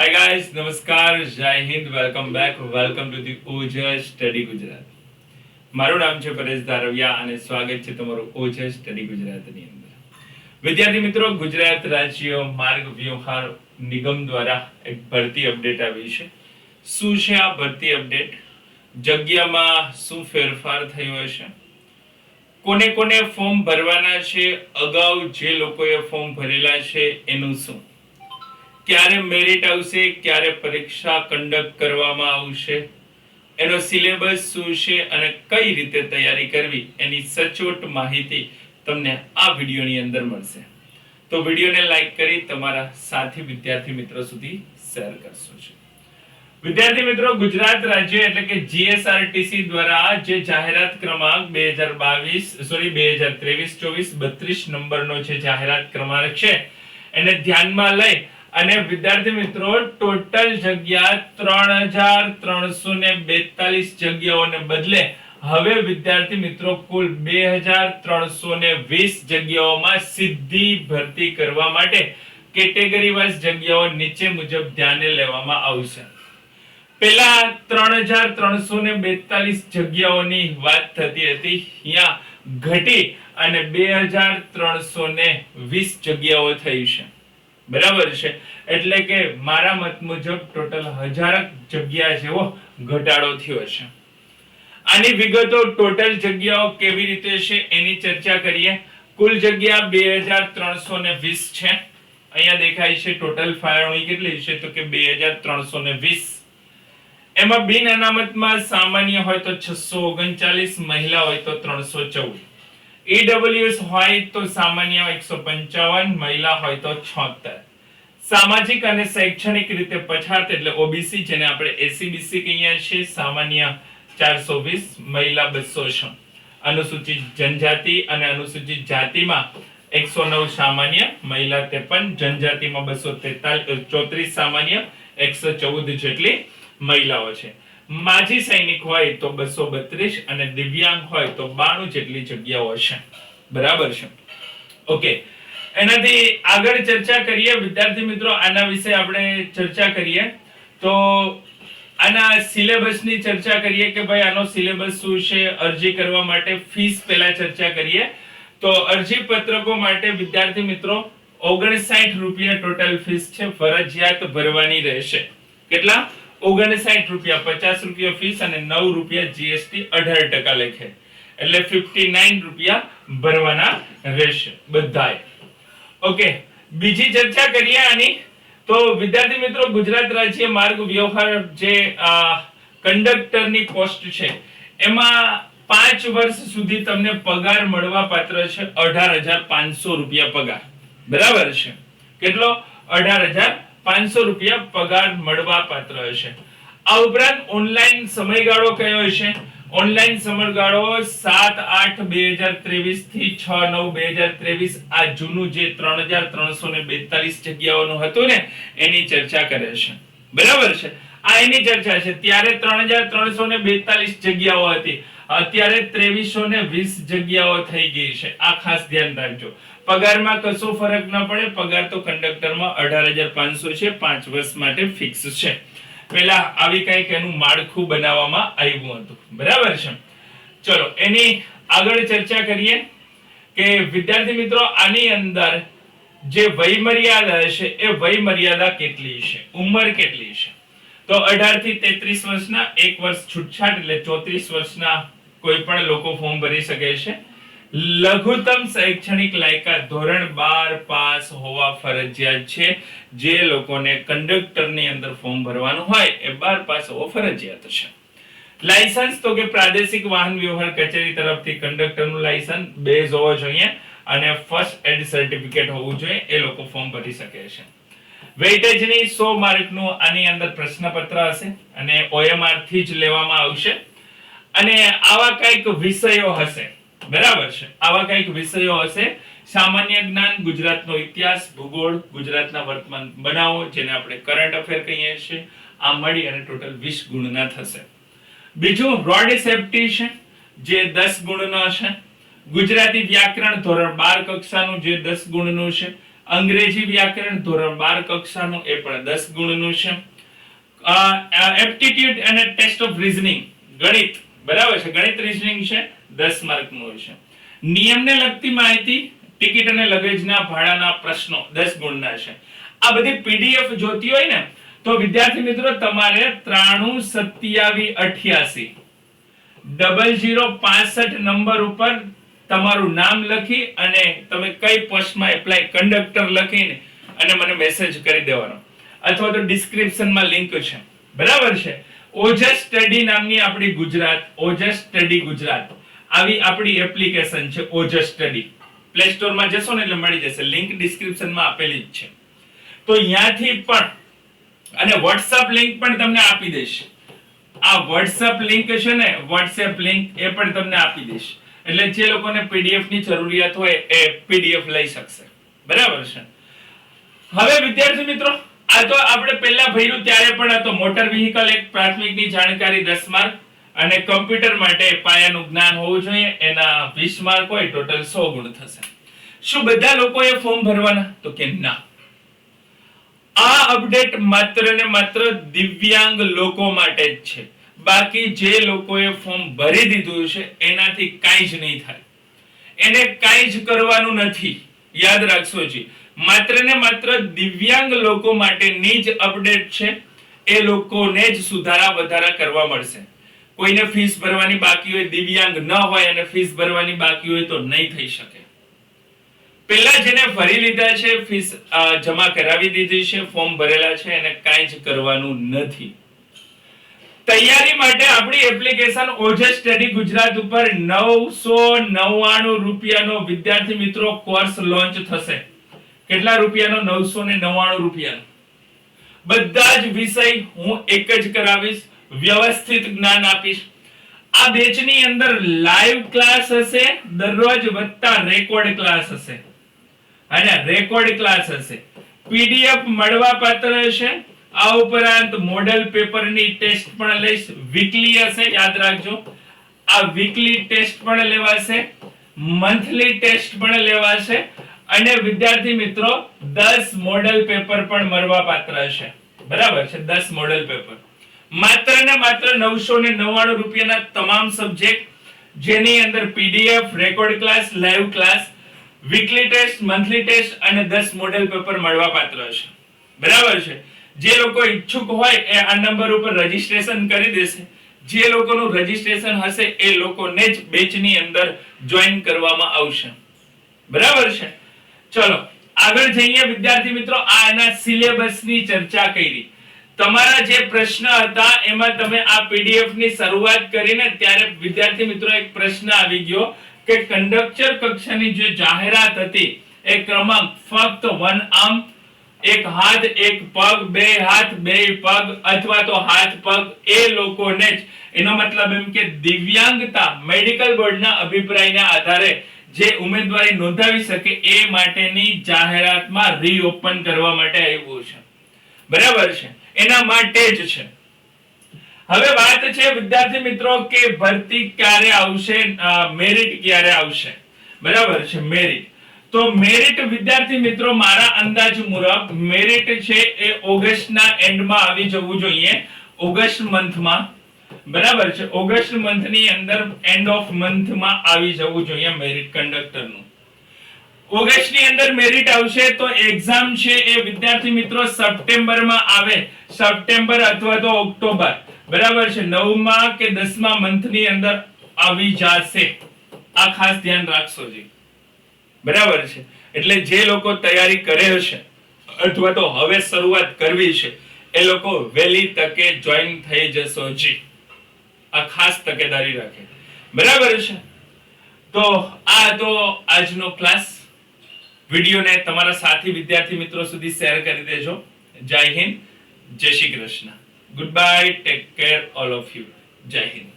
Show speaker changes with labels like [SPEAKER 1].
[SPEAKER 1] હાય guys નમસ્કાર જય Hind welcome back welcome to the Ojas study Gujarat મારું નામ છે પરેશ ધારવિયા અને સ્વાગત છે તમારું ઓજસ સ્ટડી ગુજરાતની અંદર. વિદ્યાર્થી મિત્રો, ગુજરાત રાજ્ય માર્ગ વ્યવહાર નિગમ દ્વારા એક ભરતી અપડેટ આવી છે. શું છે આ ભરતી અપડેટ? જગ્યામાં શું ફેરફાર થયો હશે? કોને કોને ફોર્મ ભરવાના છે? અગાઉ જે લોકોએ ફોર્મ ભરેલા છે, એનું શું? ક્યારે મેરિટ આવશે, ક્યારે પરીક્ષા કન્ડક્ટ કરવામાં આવશે, એનો સિલેબસ શું છે અને કઈ રીતે તૈયારી કરવી, એની સચોટ માહિતી તમને આ વિડીયોની અંદર મળશે. તો વિડીયોને લાઈક કરી તમારા સાથી વિદ્યાર્થી મિત્રો સુધી શેર કરશો છે. વિદ્યાર્થી મિત્રો, ગુજરાત રાજ્ય એટલે કે જીએસઆરટીસી દ્વારા જે જાહેરાત ક્રમાંક બે હજાર બાવીસ સોરી બે હજાર ત્રેવીસ, ચોવીસ, બત્રીસ નંબરનો જે જાહેરાત ક્રમાંક છે, એને ધ્યાનમાં લઈ અને વિદ્યાર્થી મિત્રો, ટોટલ જગ્યા ત્રણ હજાર ત્રણસો ને બેતાલીસ જગ્યાઓને બદલે હવે વિદ્યાર્થી મિત્રો કુલ બે હજાર ત્રણસો ને વીસ જગ્યાઓમાં સીધી ભરતી કરવા માટે કેટેગરી વાઇઝ જગ્યાઓ નીચે મુજબ ધ્યાને લેવામાં આવશે. પેલા ત્રણ હજાર ત્રણસો ને બેતાલીસ જગ્યાઓની વાત થતી હતી. અહીંયા ઘટી અને બે હજાર ત્રણસો ને વીસ જગ્યાઓ થઈ છે. બરાબર છે. એટલે કે મારા મત મુજબ ટોટલ હજારક જગ્યા જેવો ઘટાડો થયો છે. આની વિગતો ટોટલ જગ્યાઓ કેવી રીતે છે એની ચર્ચા કરીએ. કુલ જગ્યા બે હજાર ત્રણસો ને વીસ છે. અહીંયા દેખાય છે ટોટલ ફાળવણી કેટલી છે તો કે બે હજાર ત્રણસો ને વીસ. એમાં બિન અનામતમાં સામાન્ય હોય તો છસો ઓગણચાલીસ, મહિલા હોય તો ત્રણસો ચૌદ. ઈડબ્લ્યુએસ હોય તો સામાન્ય એકસો પંચાવન, મહિલા હોય તો છોતેર. સામાજિક અને શૈક્ષણિક રીતે પછાત એટલે ઓબીસી જેને આપણે એસીબીસી કહીએ છીએ, સામાન્ય ચારસો વીસ, મહિલા બસો છ અનુસૂચિત જનજાતિ અને અનુસૂચિત જાતિમાં એકસો નવ સામાન્ય, મહિલા ત્રેપન, જનજાતિમાં બસો તેતાલીસ, ચોત્રીસ સામાન્ય, એકસો ચૌદ જેટલી મહિલાઓ છે. માજી સૈનિક હોય તો બસો બત્રીસ અને દિવ્યાંગ હોય તો બાણું જેટલી જગ્યાઓ છે બરાબર છે? ઓકે એનાથી આગળ ચર્ચા કરીએ. વિદ્યાર્થી મિત્રો, આના વિશે આપણે ચર્ચા કરીએ. તો આના સિલેબસની ચર્ચા કરીએ કે ભાઈ આનો સિલેબસ શું છે? અરજી કરવા માટે ફીસ પહેલા ચર્ચા કરીએ. તો અરજી પત્રકો માટે વિદ્યાર્થી મિત્રો, ઓગણસાઠ રૂપિયા ટોટલ ફીસ છે. ફરજિયાત ભરવાની રહેશે. કેટલા? ઓગણસાઠ રૂપિયા, પચાસ રૂપિયા ફીસ અને નવ રૂપિયા જીએસટી અઢાર ટકા લેખે. એટલે ફિફ્ટી નાઇન રૂપિયા ભરવાના રહેશે બધાએ. ઓકે, બીજી ચર્ચા કરીએ આની. તો વિદ્યાર્થી મિત્રો, ગુજરાત રાજ્ય માર્ગ વ્યવહાર જે કંડક્ટરની પોસ્ટ છે, એમાં પાંચ વર્ષ સુધી તમને પગાર મળવા પાત્ર છે અઢાર હજાર પાંચસો રૂપિયા પગાર. બરાબર છે? કેટલો? અઢાર હજાર પાંચસો રૂપિયા પગાર મળવા પાત્ર હશે. આ ઉપરાંત ઓનલાઈન સમયગાળો કયો હશે? ઓનલાઈન સમયગાળો સાત આઠ બે હજાર ત્રેવીસથી છ નવ બે હજાર ત્રેવીસ આ જૂનું જે ત્રણ હજાર ત્રણસો ને બેતાલીસ જગ્યાઓનું હતું ને, એની ચર્ચા કરે છે. બરાબર છે? આ એની ચર્ચા છે. ત્યારે ત્રણ હજાર ત્રણસો ને બેતાલીસ જગ્યાઓ હતી. અત્યારે ત્રેવીસો ને વીસ જગ્યાઓ થઈ ગઈ છે. આ ખાસ ધ્યાન રાખજો. પગારમાં કશો ફરક ન પડે. પગાર તો કંડક્ટરમાં અઢાર હજાર પાંચસો છે. પાંચ વર્ષ માટે ફિક્સ છે. પેલા આવી કંઈક એનું માળખું બનાવવામાં આવ્યું હતું. બરાબર છે? ચલો, એની આગળ ચર્ચા કરીએ કે વિદ્યાર્થી મિત્રો, આની અંદર જે વય મર્યાદા છે, એ વય મર્યાદા કેટલી છે? ઉંમર કેટલી છે? તો અઢારથી તેત્રીસ વર્ષના, એક વર્ષ છૂટછાટ એટલે ચોત્રીસ વર્ષના કોઈ પણ લોકો ફોર્મ ભરી શકે છે. લઘુત્તમ શૈક્ષણિક લાયકાત ધોરણ બાર પાસ હોવા ફરજિયાત છે. જે લોકોને કંડક્ટરની અંદર ફોર્મ ભરવાનું હોય, એ બાર પાસ હોવો ફરજિયાત છે. લાયસન્સ તો કે પ્રાદેશિક વાહન વ્યવહાર કચેરી તરફથી કંડક્ટરનું લાયસન્સ બેઝ હોવો જોઈએ અને ફર્સ્ટ એડ સર્ટિફિકેટ હોવું જોઈએ, એ લોકો ફોર્મ ભરી શકે છે. વેઇટેજની 100 માર્કનું આની અંદર પ્રશ્નપત્ર હશે અને ઓએમઆરથી જ લેવામાં આવશે. અને આવા કંઈક વિષયો હશે. બરાબર છે? આવા કંઈક વિષયો હશે. સામાન્ય જ્ઞાન, ગુજરાતનો ઇતિહાસ, ભૂગોળ, ગુજરાતના વર્તમાન બનાવો, જેને આપણે કરંટ અફેર કહીએ છીએ. આ મળી અને ટોટલ 20 ગુણના થશે. બીજું રોડ સેફટી છે, જે 10 ગુણનો છે ગુજરાતી વ્યાકરણ ધોરણ 12 કક્ષાનું જે 10 ગુણનું છે. અંગ્રેજી વ્યાકરણ ધોરણ બાર કક્ષાનું એ પણ દસ ગુણનું છે. એપ્ટિટ્યુડ અને ટેસ્ટ ઓફ રીઝનિંગ ગણિત. બરાબર છે. ગણિત રીઝનિંગ છે, દસ માર્કનું છે. નિયમને લગતી માહિતી, ટિકિટ અને લગેજના ભાડાના પ્રશ્નો, દસ ગુણના છે. આ બધી પીડીએફ જોતી હોય ને, તો વિદ્યાર્થી મિત્રો, તમારે ત્રાણું સત્યાવી અઠ્યાસી, ડબલ જીરો પાસઠ નંબર ઉપર તમારું નામ લખી અને તમે કઈ પોસ્ટમાં એપ્લાય કંડક્ટર લખીને અને મને મેસેજ કરી દેવાનો. અથવા તો ડિસ્ક્રિપ્શનમાં લિંક છે. બરાબર છે? ઓજસ સ્ટડી નામની આપણી ગુજરાત ઓજસ સ્ટડી ગુજરાત. આવી આપણી એપ્લિકેશન છે ઓજસ સ્ટડી પ્લે સ્ટોરમાં જશો ને એટલે મળી જશે. લિંક ડિસ્ક્રિપ્શનમાં આપેલી જ છે. તો અહીંયાથી પણ, અને વોટ્સઅપ લિંક પણ તમને આપી દઈશ. આ વોટ્સઅપ લિંક છે ને વોટ્સએપ લિંક એ પણ તમને આપી દઈશ. એટલે જે લોકોને પીડીએફની જરૂરિયાત હોય એ પીડીએફ લઈ શકશે. બરાબર છે? હવે વિદ્યાર્થી મિત્રો આ તો આપણે પહેલા ભર્યું ત્યારે પણ હતો મોટર વ્હીકલ એક પ્રાથમિકની જાણકારી 10 માર્ક અને કમ્પ્યુટર માટે પાયાનું જ્ઞાન હોવું જોઈએ. એના 20 માર્ક હોય ટોટલ 100 ગુણ થશે. શું બધા લોકોએ ફોર્મ ભરવાના? તો કે ના. આ અપડેટ માત્ર ને માત્ર દિવ્યાંગ લોકો માટે જ છે. બાકી જે લોકોએ ફોર્મ ભરી દીધું છે, એનાથી કાંઈ જ નહીં થાય. એને કાંઈ જ કરવાનું નથી. યાદ રાખશો જી. માત્ર ને માત્ર દિવ્યાંગ લોકો માટેની જ અપડેટ છે. એ લોકોને જ સુધારા વધારા કરવા મળશે. કોઈને ફીસ ભરવાની બાકી હોય, દિવ્યાંગ ન હોય અને ફીસ ભરવાની બાકી હોય તો નહીં થઈ શકે. પેલા જેને ભરી લીધા છે, ફીસ જમા કરાવી દીધી છે, ફોર્મ ભરેલા છે, એને કાંઈ જ કરવાનું નથી. તૈયારી માટે આપણી એપ્લિકેશન ઓજે સ્ટડી ગુજરાત ઉપર નવસો નવ્વાણું રૂપિયાનો વિદ્યાર્થી મિત્રો કોર્સ લોન્ચ થશે. કેટલા રૂપિયાનો? નવસો ને નવ્વાણું રૂપિયાનો. બધા જ વિષય હું એક જ કરાવીશ, વ્યવસ્થિત જ્ઞાન આપીશ. આ બેચની અંદર લાઈવ ક્લાસ હશે, દરરોજ વત્તા રેકોર્ડ ક્લાસ હશે. અને રેકોર્ડ ક્લાસ હશે. પીડીએફ મળવા પાત્ર હશે. આ ઉપરાંત મોડેલ પેપરની ટેસ્ટ પણ લઈશ. વીકલી હશે, યાદ રાખજો. આ વીકલી ટેસ્ટ પણ લેવાશે. મંથલી ટેસ્ટ પણ લેવાશે. અને વિદ્યાર્થી મિત્રો 10 મોડેલ પેપર પણ મળવા પાત્ર છે. બરાબર છે? 10 મોડેલ પેપર માત્ર ને માત્ર 999 રૂપિયાના તમામ સબ્જેક્ટ જેની અંદર PDF record class live class weekly test monthly test અને 10 મોડેલ પેપર મળવા પાત્ર છે. બરાબર છે? જે લોકો ઈચ્છુક હોય એ આ નંબર ઉપર રજીસ્ટ્રેશન કરી દેશે. જે લોકોનું રજીસ્ટ્રેશન હશે એ લોકોને જ બેચની અંદર જોઈન કરવામાં આવશે. બરાબર છે? ચલો, આગળ જઈએ. વિદ્યાર્થી મિત્રો, આ એના સિલેબસની ચર્ચા કરી. તમારા જે પ્રશ્ન હતા, એમાં તમે આ પીડીએફની શરૂઆત કરીને ત્યારે વિદ્યાર્થી મિત્રો એક પ્રશ્ન આવી ગયો કે કંડક્ટર કક્ષાની જે જાહેરાત હતી, એ ક્રમાંક ફક્ત વન આર્મ એક હાથ, એક પગ, બે હાથ, બે પગ, અથવા તો હાથ, પગ, એ લોકોને જ. એનો મતલબ એમ કે દિવ્યાંગતા મેડિકલ બોર્ડના અભિપ્રાયના આધારે જે ઉમેદવારી નોંધાવી શકે એ માટેની જાહેરાતમાં રીઓપન કરવા માટે આવ્યું છે. બરાબર છે? એના માટે જ છે. હવે વાત છે વિદ્યાર્થી મિત્રો કે ભરતી ક્યારે આવશે મેરિટ ક્યારે આવશે? બરાબર છે મેરિટ તો મેરિટ વિદ્યાર્થી મિત્રો મારા અંદાજ મુજબ મેરિટ છે એ ઓગસ્ટના એન્ડમાં આવી જવું જોઈએ. ઓગસ્ટ મંથમાં બરાબર છે. ઓગસ્ટ મંથની અંદર એન્ડ ઓફ મંથમાં આવી જવું જોઈએ મેરિટ કંડક્ટરનું ઓગસ્ટની અંદર મેરિટ આવશે તો એક્ઝામ છે એ વિદ્યાર્થી મિત્રો સપ્ટેમ્બરમાં આવે. સપ્ટેમ્બર અથવા તો ઓક્ટોબર. બરાબર છે. નવમા કે દસમા મંથની અંદર આવી જશે. આ ખાસ ધ્યાન રાખશો જી. બરાબર છે. એટલે જે લોકો તૈયારી કરે છે અથવા તો હવે શરૂઆત કરવી છે, એ લોકો વહેલી તકે જોઈન થઈ જશો જી. આ ખાસ તકેદારી રાખે. બરાબર છે? તો આ તો આજનો ક્લાસ વિડીયોને તમારા સાથી વિદ્યાર્થી મિત્રો સુધી શેર કરી દેજો. જય હિન્દ. જય Shri Krishna. Good bye take care all of you જય હિન્દ.